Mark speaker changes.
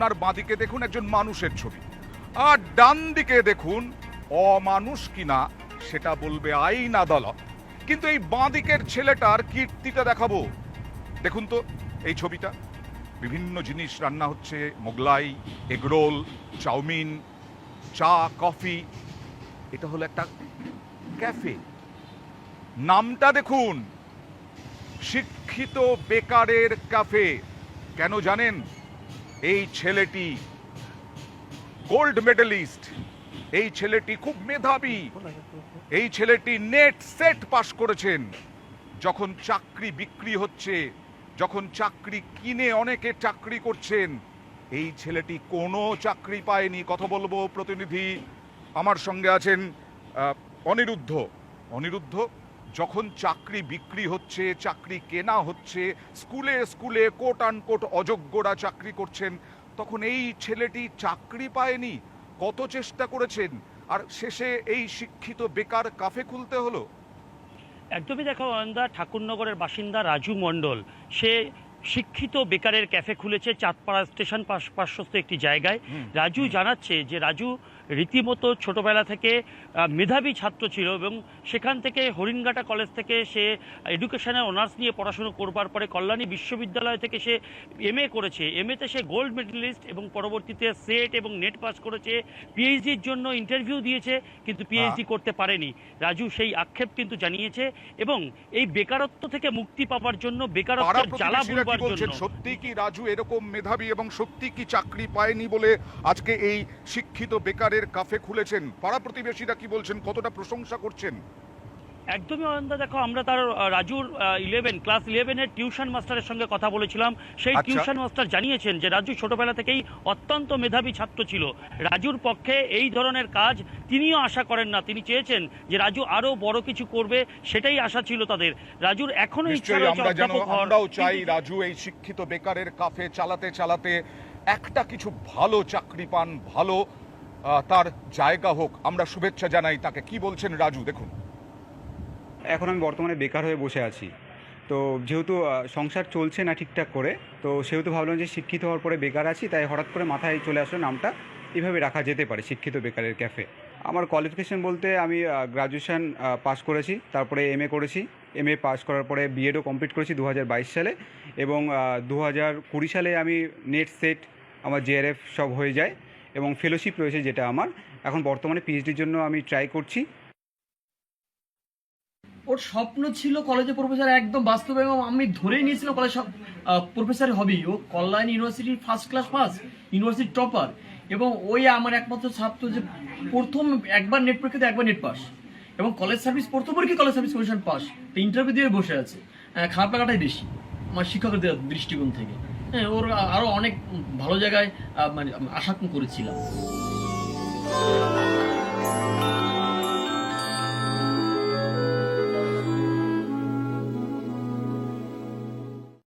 Speaker 1: আপনার বাঁদিকে দেখুন একজন মানুষের ছবি। আর ডান দিকে দেখুন, অমানুষ কিনা সেটা বলবে আইন আদালত। কিন্তু এই বাঁদিকের ছেলেটার কীর্তিটা দেখাবো। দেখুন তো, এই ছবিটা। বিভিন্ন জিনিস রান্না হচ্ছে, Mughlai, egg roll, chow mein, চা, কফি। এটা হলো একটা ক্যাফে। নামটা দেখুন, শিক্ষিত বেকারের ক্যাফে। কেন জানেন? এই ছেলেটি গোল্ড মেডেলিস্ট এই ছেলেটি খুব মেধাবী। এই ছেলেটি নেট সেট পাশ করেছেন। যখন চাকরি বিক্রি হচ্ছে, যখন চাকরি কিনে অনেকে চাকরি করছেন, এই ছেলেটি কোনো চাকরি পায়নি। কথা বলব প্রতিনিধি। আমার সঙ্গে আছেন অনিরুদ্ধ। অনিরুদ্ধ যখন চাকরি বিক্রি হচ্ছে, চাকরি কেনা হচ্ছে, স্কুলে স্কুলে কোট আনকোট অযোগ্যরা চাকরি করছেন, তখন এই ছেলেটি চাকরি পায়নি, কত চেষ্টা করেছেন, আর শেষে এই শিক্ষিত বেকার কাফে খুলতে হলো?
Speaker 2: একদমই দেখো, অয়ন্দা, ঠাকুরনগরের বাসিন্দা রাজু মণ্ডল, সে শিক্ষিত বেকারের ক্যাফে খুলেছে চাঁদপাড়া স্টেশন পাশ- পার্শ্বস্থ একটি জায়গায়। রাজু জানাচ্ছে যে রাজু রীতিমতো ছোটবেলা থেকে মেধাবী ছাত্র ছিল এবং সেখান থেকে হরিণঘাটা কলেজ থেকে সে এডুকেশনে অনার্স নিয়ে পড়াশুনো করবার পরে কল্যাণী বিশ্ববিদ্যালয় থেকে সে এমএ করেছে। এমএতে সে গোল্ড মেডেলিস্ট এবং পরবর্তীতে সেট এবং নেট পাস করেছে। পিএইচডির জন্য ইন্টারভিউ দিয়েছে কিন্তু পিএইচডি করতে পারেনি। রাজু সেই আক্ষেপ কিন্তু জানিয়েছে এবং এই বেকারত্ব থেকে মুক্তি পাওয়ার জন্য
Speaker 1: পাড়া
Speaker 2: বেকারত্বের জ্বালা
Speaker 1: কি বলছেন? সত্যি কি রাজু এরকম মেধাবী এবং সত্যি কি চাকরি পায়নি বলে আজকে এই শিক্ষিত বেকারের কাফে খুলেছেন? পাড়া প্রতিবেশীরা কি বলছেন? কতটা প্রশংসা করছেন?
Speaker 2: একদমই অনন্দা দেখো আমরা তার রাজুর ইলেভেন ক্লাস ইলেভেনের টিউশন মাস্টারের সঙ্গে কথা বলেছিলাম। সেই
Speaker 1: আচ্ছা।
Speaker 2: টিউশন মাস্টার জানিয়েছেন যে রাজু ছোটবেলা থেকেই অত্যন্ত মেধাবী ছাত্র ছিল। রাজুর পক্ষে এই ধরনের কাজ তিনিও আশা করেন না। তিনি চেয়েছেন যে রাজু আরও বড় কিছু করবে সেটাই আশা ছিল তাদের। রাজুর এখনও ইচ্ছা
Speaker 1: আমরাও চাই রাজু এই শিক্ষিত বেকারের কাফে চালাতে চালাতে একটা কিছু ভালো চাকরি পান ভালো তার জায়গা হোক। আমরা শুভেচ্ছা জানাই তাকে। কি বলছেন রাজু? দেখুন।
Speaker 3: এখন আমি বর্তমানে বেকার হয়ে বসে আছি। তো যেহেতু সংসার চলছে না ঠিকঠাক করে, তো সেহেতু ভাবলাম যে শিক্ষিত হওয়ার পরে বেকার আছি, তাই হঠাৎ করে মাথায় চলে আসলো নামটা এভাবে রাখা যেতে পারে, শিক্ষিত বেকারের ক্যাফে। আমার কোয়ালিফিকেশন বলতে আমি গ্রাজুয়েশন পাস করেছি, তারপরে এমএ করেছি। এমএ পাস করার পরে বিএডও কমপ্লিট করেছি দু হাজার বাইশ সালে এবং দু হাজার কুড়ি সালে আমি নেট সেট আমার জেআরএফ সব হয়ে যায় এবং ফেলোশিপ রয়েছে যেটা আমার। এখন বর্তমানে পিএইচডির জন্য আমি ট্রাই করছি।
Speaker 4: ওর স্বপ্ন ছিল কলেজে প্রফেসর একদম বাস্তবে এবং আমি ধরেই নিয়েছিলাম কলেজ প্রফেসর হবেই। ও কল্যাণী ইউনিভার্সিটির first class pass university topper এবং ওই আমার একমাত্র ছাত্র যে প্রথম একবার নেট পরীক্ষাতে একবার নেট পাস এবং কলেজ সার্ভিস প্রথম পরীক্ষা কলেজ সার্ভিস কমিশন পাস তো ইন্টারভিউ দিয়ে বসে আছে। আহ, খারাপ লাগাটাই বেশি আমার শিক্ষকের দৃষ্টিকোণ থেকে। হ্যাঁ ওর আরও অনেক ভালো জায়গায় মানে আশা করেছিলাম।